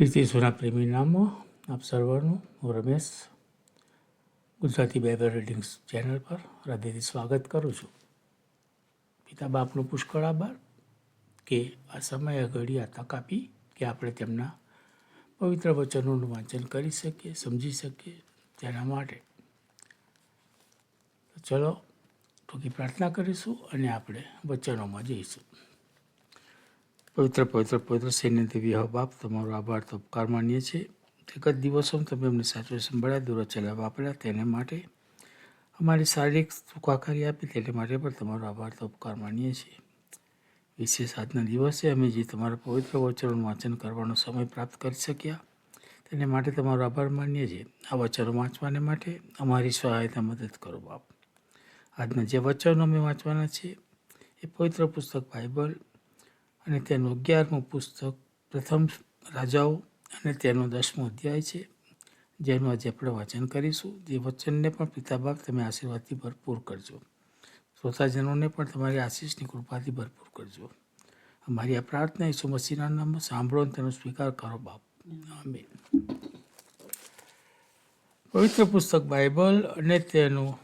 કીર્તિ સોના પ્રેમી નામો આપ સર્વનું હું Ramesh Gujarati Bible readings channel પર હૃદયથી સ્વાગત કરું છું. પિતા બાપનો પુષ્કળ આભાર કે આ સમય ઘડી આ તક આપી કે આપણે તેમના પવિત્ર વચનોનું વાંચન કરી શકીએ, સમજી શકીએ તેના માટે. ચલો ટૂંકી પ્રાર્થના કરીશું અને આપણે વચનોમાં જઈશું. પવિત્ર પવિત્ર પવિત્ર સૈન્ય દેવી હો બાપ, તમારો આભાર તો ઉપકાર માનીએ છીએ એક જ દિવસોમાં તમે અમને સાચો સંભાળ્યા, દૂર ચલાવવા વાપર્યા તેને માટે અમારી શારીરિક સુખાકારી આપી, તેને માટે પણ તમારો આભાર તો ઉપકાર માનીએ છીએ વિશેષ આજના દિવસે અમે જે તમારા પવિત્ર વચનોનું વાંચન કરવાનો સમય પ્રાપ્ત કરી શક્યા, તેને માટે તમારો આભાર માનીએ છીએ. આ વચનો વાંચવાને માટે અમારી સહાયતા મદદ કરો બાપ. આજના જે વચનો અમે વાંચવાના છીએ, એ પવિત્ર પુસ્તક બાઇબલ અને તેનું અગિયારમું પુસ્તક પ્રથમ રાજાઓ અને તેનો દસમો અધ્યાય છે, જેનું આજે આપણે વાંચન કરીશું. જે વચનને પણ પિતાબાપ તમે આશીર્વાદથી ભરપૂર કરજો. શ્રોતાજનોને પણ તમારી આશીષની કૃપાથી ભરપૂર કરજો. અમારી આ પ્રાર્થના ઈસુ મસીના નામમાં સાંભળો અને તેનો સ્વીકાર કરો બાપ. આમેન. પવિત્ર પુસ્તક બાઇબલ અને તેનું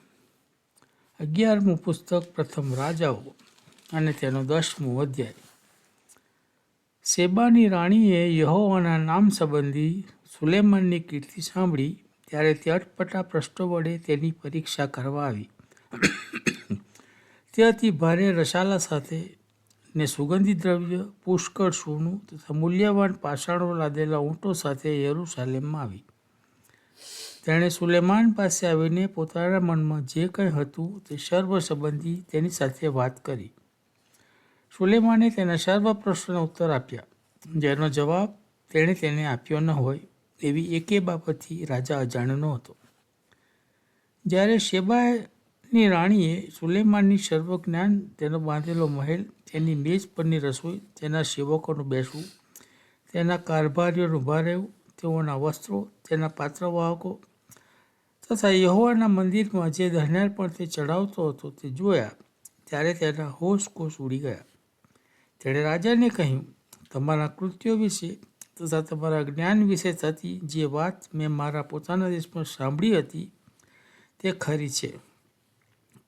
અગિયારમું પુસ્તક પ્રથમ રાજાઓ અને તેનો દસમું અધ્યાય. શેબાની રાણીએ યહોવાના નામ સંબંધી સુલેમાનની કીર્તિ સાંભળી, ત્યારે તે અટપટા પ્રશ્નો વડે તેની પરીક્ષા કરવા આવી. તે અતિ ભારે રસાલા સાથે ને સુગંધી દ્રવ્ય, પુષ્કળ સોનું તથા મૂલ્યવાન પાષાણો લાદેલા ઊંટો સાથે યરુસાલેમમાં આવી. તેણે સુલેમાન પાસે આવીને પોતાના મનમાં જે કંઈ હતું તે સર્વ સંબંધી તેની સાથે વાત કરી. સુલેમાને તેના સર્વ પ્રશ્નોના ઉત્તર આપ્યા. જેનો જવાબ તેણે તેને આપ્યો ન હોય એવી એકે બાબતથી રાજા અજાણ્યો ન હતો. જ્યારે શેબાની રાણીએ સુલેમાનની સર્વ જ્ઞાન તેનો બાંધેલો મહેલ, તેની મેજ પરની રસોઈ, તેના સેવકોનું બેસવું, તેના કારભારીઓનું ઊભા રહેવું, તેઓના વસ્ત્રો, તેના પાત્રવાહકો તથા યહોવાના મંદિરમાં જે ધન્યાર પણ તે ચડાવતો હતો તે જોયા, ત્યારે તેના હોશ કોશ ઉડી ગયા. તેણે રાજાને કહ્યું, તમારા કૃત્યો વિશે તથા તમારા જ્ઞાન વિશે થતી જે વાત મેં મારા પોતાના દેશમાં સાંભળી હતી તે ખરી છે.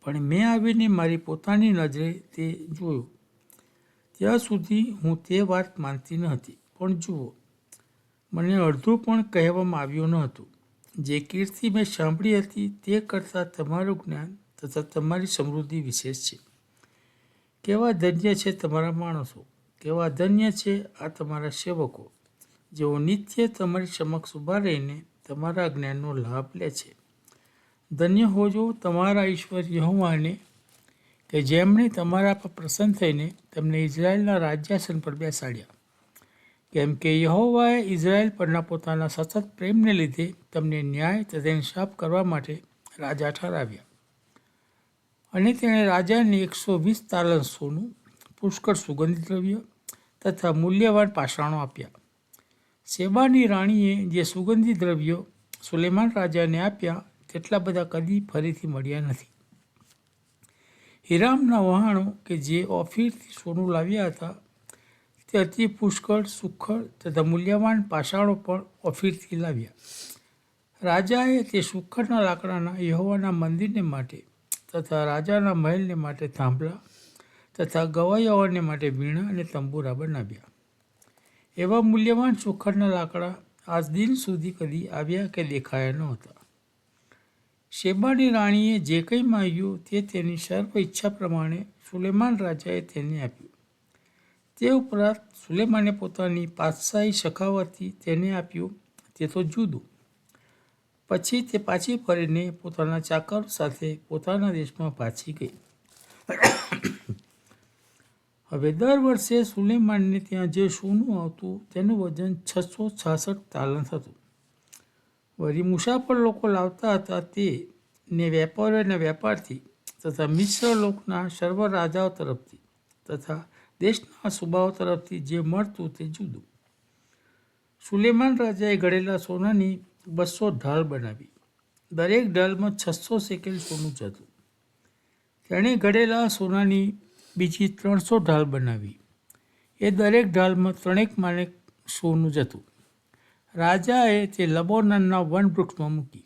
પણ મેં આવીને મારી પોતાની નજરે તે જોયું. ત્યાં સુધી હું તે વાત માનતી ન હતી. પણ જુઓ, મને અડધું પણ કહેવામાં આવ્યું ન હતું. જે કીર્તિ મેં સાંભળી હતી તે કરતાં તમારું જ્ઞાન તથા તમારી સમૃદ્ધિ વિશેષ છે. કેવા ધન્ય છે તમારા માણસો? કેવા ધન્ય છે આ તમારા સેવકો? જેઓ નિત્ય તમારી સમક્ષ ઊભા રહીને તમારા જ્ઞાનનો લાભ લે છે. ધન્ય હોજો તમારા ઈશ્વર યહોવાને કે જેમણે તમારા પર પ્રસન્ન થઈને તમને ઇઝરાયલના રાજ્યાસન પર બેસાડ્યા. કેમ કે યહોવાએ ઇઝરાયલ પરના પોતાના સતત પ્રેમને લીધે તમને ન્યાય તથા ઇન્સાફ કરવા માટે રાજા ઠરાવ્યા. અને તેણે રાજાને એકસો વીસ તાલન સોનું, પુષ્કળ સુગંધિત દ્રવ્ય તથા મૂલ્યવાન પાષાણો આપ્યા. શેબાની રાણીએ જે સુગંધિત દ્રવ્યો સુલેમાન રાજાને આપ્યા, તેટલા બધા કદી ફરીથી મળ્યા નથી. હિરામના વહાણો કે જે ઓફિરથી સોનું લાવ્યા હતા, તે અતિ પુષ્કળ સુખળ તથા મૂલ્યવાન પાષાણો પણ ઓફિરથી લાવ્યા. રાજાએ તે સુખડના લાકડાના યહોવાના મંદિરને માટે તથા રાજાના મહેલને માટે થાંભલા તથા ગવાયાઓને માટે વીણા અને તંબુરા બનાવ્યા. એવા મૂલ્યવાન સુખડના લાકડા આજ દિન સુધી કદી આવ્યા કે દેખાયા નહોતા શેબાની રાણીએ જે કંઈ માંગ્યું તે તેની સર્વ ઈચ્છા પ્રમાણે સુલેમાન રાજાએ તેને આપ્યું. તે ઉપરાંત સુલેમાને પોતાની પાતશાહી સખાવાથી તેને આપ્યું. તે તો જુદું. પછી તે પાછી ફરીને પોતાના ચાકર સાથે પોતાના દેશમાં પાછી ગઈ. હવે દર વર્ષે સુલેમાનને ત્યાં જે સોનું આવતું તેનું વજન છસો છાસઠ તાલન હતું વળી મુસાફર લોકો લાવતા હતા તે ને અને વેપારથી તથા મિશ્ર લોકના સર્વ રાજાઓ તરફથી તથા દેશના સુબાઓ તરફથી જે મળતું તે જુદું. સુલેમાન રાજાએ ઘડેલા સોનાની બસો ઢાલ બનાવી. દરેક ઢાલમાં છસો સેકેલ સોનું જતું. તેણે ઘડેલા સોનાની બીજી ત્રણસો ઢાલ બનાવી. એ દરેક ઢાલમાં ત્રણેક માણેક સોનું જતું. રાજાએ તે લબોનનના વનવૃક્ષમાં મૂકી.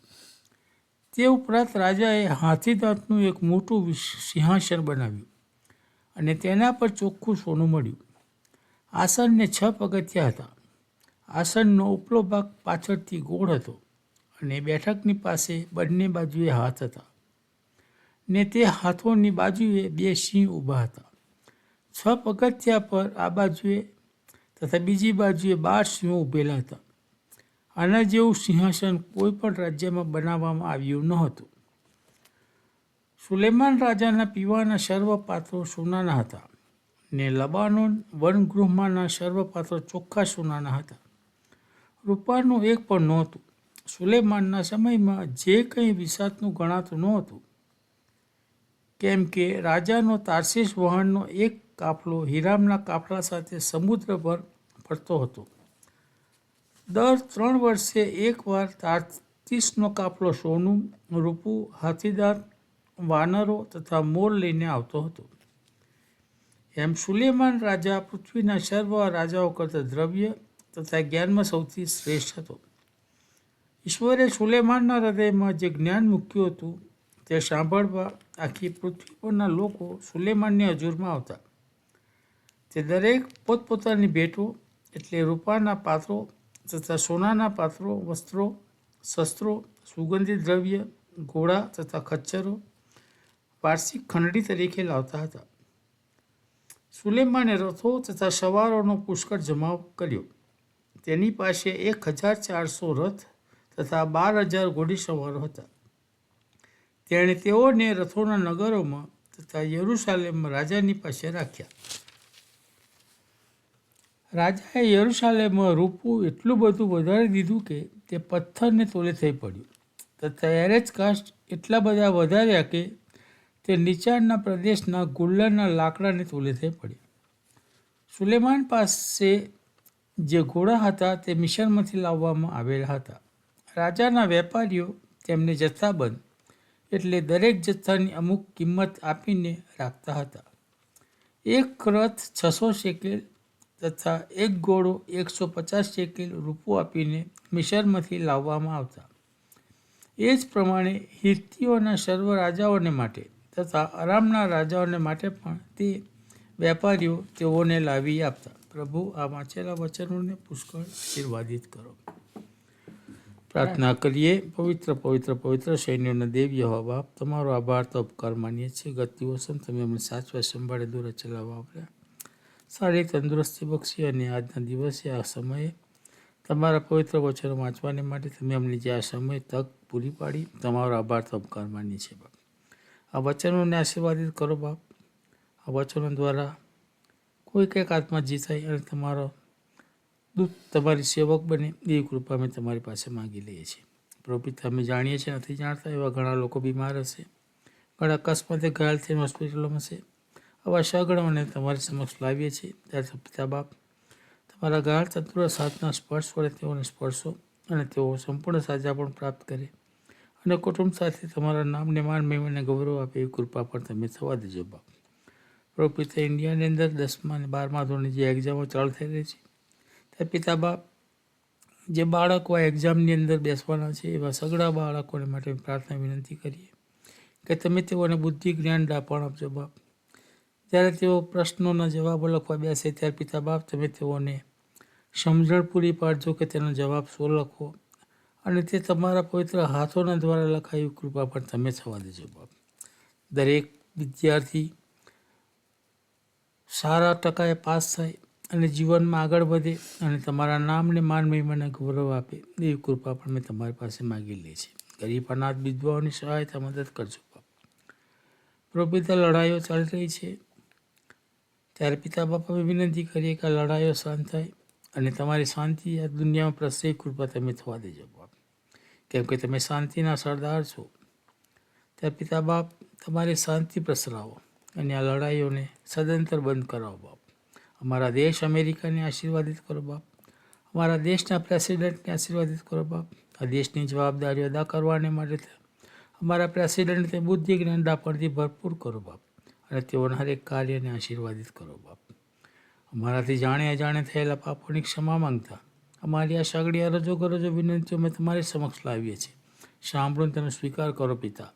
તે ઉપરાંત રાજાએ હાથીદાંતનું એક મોટું સિંહાસન બનાવ્યું અને તેના પર ચોખ્ખું સોનું મળ્યું. આસનને છ પગથિયા હતા. આસનનો ઉપલો ભાગ પાછળથી ગોળ હતો અને બેઠકની પાસે બંને બાજુએ હાથ હતા. ને તે હાથોની બાજુએ બે સિંહ ઊભા હતા. છ પગથિયા પર આ બાજુએ તથા બીજી બાજુએ બાર સિંહો ઊભેલા હતા. આના જેવું સિંહાસન કોઈ પણ રાજ્યમાં બનાવવામાં આવ્યું ન હતું સુલેમાન રાજાના પીવાના સર્વ પાત્રો સોનાના હતા ને લબાનોન વનગૃહમાંના સર્વ પાત્રો ચોખ્ખા સોનાના હતા. રૂપાનું એક પણ નહોતું. સુલેમાનના સમયમાં જે કંઈ વિસાતનું ગણાતું નહોતું. કેમ કે રાજાનો તારસીસ વહાણનો એક કાફલો હિરામના કાફલા સાથે સમુદ્ર પર ફરતો હતો. દર ત્રણ વર્ષે એકવાર તારતીસનો કાફલો સોનું, રૂપું, હાથીદાર, વાનરો તથા મોર લઈને આવતો હતો. એમ સુલેમાન રાજા પૃથ્વીના સર્વ રાજાઓ કરતાં દ્રવ્ય તથા જ્ઞાનમાં સૌથી શ્રેષ્ઠ હતો. ઈશ્વરે સુલેમાનના હૃદયમાં જે જ્ઞાન મૂક્યું હતું, તે સાંભળવા આખી પૃથ્વી પરના લોકો સુલેમાનની હજુરમાં આવતા. તે દરેક પોતપોતાની ભેટો, એટલે રૂપાના પાત્રો તથા સોનાના પાત્રો, વસ્ત્રો, શસ્ત્રો, સુગંધિત દ્રવ્ય, ઘોડા તથા ખચ્ચરો વાર્ષિક ખંડણી તરીકે લાવતા હતા. સુલેમાને રથો તથા સવારોનો પુષ્કળ જમાવ કર્યો. તેની પાસે એક હજાર ચારસો રથ તથા બાર હજાર ઘોડીસવારો હતા. તેણે તેઓને રથોના નગરોમાં તથા યરુશાલેમમાં રાજાની પાસે રાખ્યા. રાજાએ યરુશાલેમમાં રૂપું એટલું બધું વધારી દીધું કે તે પથ્થરને તોલે થઈ પડ્યું. તથા એરેજ કાસ્ટ એટલા બધા વધાર્યા કે તે નીચાણના પ્રદેશના ગુલ્લરના લાકડાને તોલે થઈ પડ્યા. સુલેમાન પાસે જે ઘોડા હતા તે મિશનમાંથી લાવવામાં આવેલા હતા. રાજાના વેપારીઓ તેમને જથ્થાબંધ એટલે દરેક જથ્થાની અમુક કિંમત આપીને રાખતા હતા. એક રથ છસો શેકેલ તથા એક ઘોડો એકસો પચાસ શેકેલ રૂપો આપીને મિશરમાંથી લાવવામાં આવતા. એ જ પ્રમાણે હિર્તીઓના સર્વ રાજાઓને માટે તથા આરામના રાજાઓને માટે પણ તે વેપારીઓ તેઓને લાવી આપતા. પ્રભુ આ વાંચેલા વચનોને પુષ્કળ આશીર્વાદિત કરો. પ્રાર્થના કરીએ, પવિત્ર પવિત્ર પવિત્ર સૈન્યોના દેવી હવા બાપ, તમારો આભાર તો ઉપકાર માનીએ છીએ. ગત દિવસો તમે અમને સાચવા સંભાળે દૂર ચલાવવા આપ્યા સારી તંદુરસ્તી બક્ષી અને આજના દિવસે આ સમયે તમારા પવિત્ર વચનો વાંચવાને માટે તમે અમને જે આ સમય તક પૂરી પાડી, તમારો આભાર તો ઉપકાર માનીએ છીએ બાપ. આ વચનોને આશીર્વાદિત કરો બાપ. આ વચનો દ્વારા કોઈ એક આત્મા જીતાય અને તમારો દૂત તમારી સેવક બને એવી કૃપા અમે તમારી પાસે માંગી લઈએ છીએ. પ્રભુ અમે જાણીએ છીએ, નથી જાણતા એવા ઘણા લોકો બીમાર હશે. ઘણા અકસ્માતે ઘાયલ થઈને હોસ્પિટલોમાં છે આવા સગણોને તમારી સમક્ષ લાવીએ છીએ. ત્યારે પિતા બાપ, તમારા ઘાયલ તંદુરસ્ત હાથના સ્પર્શ વડે તેઓને સ્પર્શો અને તેઓ સંપૂર્ણ સાજા પણ પ્રાપ્ત કરે. અને કુટુંબ સાથે તમારા નામને માન, મહિમાને ગૌરવ આપે એવી કૃપા પણ તમે થવા દેજો બાપ. પ્રભુ પિતા ઇન્ડિયાની અંદર દસમા અને બારમા ધોરણની જે એક્ઝામો ચાલુ થઈ રહી છે. ત્યારે પિતા બાપ જે બાળકો આ એક્ઝામની અંદર બેસવાના છે, એવા સગડા બાળકોને માટે પ્રાર્થના વિનંતી કરીએ કે તમે તેઓને બુદ્ધિ જ્ઞાન દાપણ આપજો બાપ. જ્યારે તેઓ પ્રશ્નોના જવાબો લખવા બેસે ત્યારે પિતા બાપ તમે તેઓને સમજણ પૂરી પાડજો કે તેનો જવાબ શું લખો અને તે તમારા પવિત્ર હાથોના દ્વારા લખાયું કૃપા પણ તમે થવા દેજો બાપ. દરેક વિદ્યાર્થી સારા ટકાએ પાસ થાય અને જીવનમાં આગળ વધે અને તમારા નામને માન મહિમાને ગૌરવ આપે, એવી કૃપા પણ મેં તમારી પાસે માગી લે છે. ગરીબ અનાથ વિધવાઓની સહાયતા મદદ કરજો પ્રભુ પિતા, લડાઈઓ ચાલી રહી છે. ત્યારે પિતા બાપ અમે વિનંતી કરીએ કે આ લડાઈઓ શાંત થાય અને તમારી શાંતિ આ દુનિયામાં પ્રસરી કૃપા તમે થવા દેજો બાપ. કેમ કે તમે શાંતિના સરદાર છો. ત્યારે પિતા બાપ, તમારી શાંતિ પ્રસરાવો. અને આ લડાઈઓને સદંતર બંધ કરાવો બાપ. અમારા દેશ અમેરિકાને આશીર્વાદિત કરો બાપ. અમારા દેશના પ્રેસિડેન્ટને આશીર્વાદિત કરો બાપ. આ દેશની જવાબદારીઓ અદા કરવાને માટે અમારા પ્રેસિડેન્ટને બુદ્ધિ જ્ઞાન દાપણથી ભરપૂર કરો બાપ અને તેઓના હરેક કાર્યને આશીર્વાદિત કરો બાપ. અમારાથી જાણે અજાણે થયેલા પાપોની ક્ષમા માંગતા અમારી આ સગડી અરજો કરજો વિનંતીઓ અમે તમારી સમક્ષ લાવીએ છીએ. સાંભળો તેનો સ્વીકાર કરો પિતા.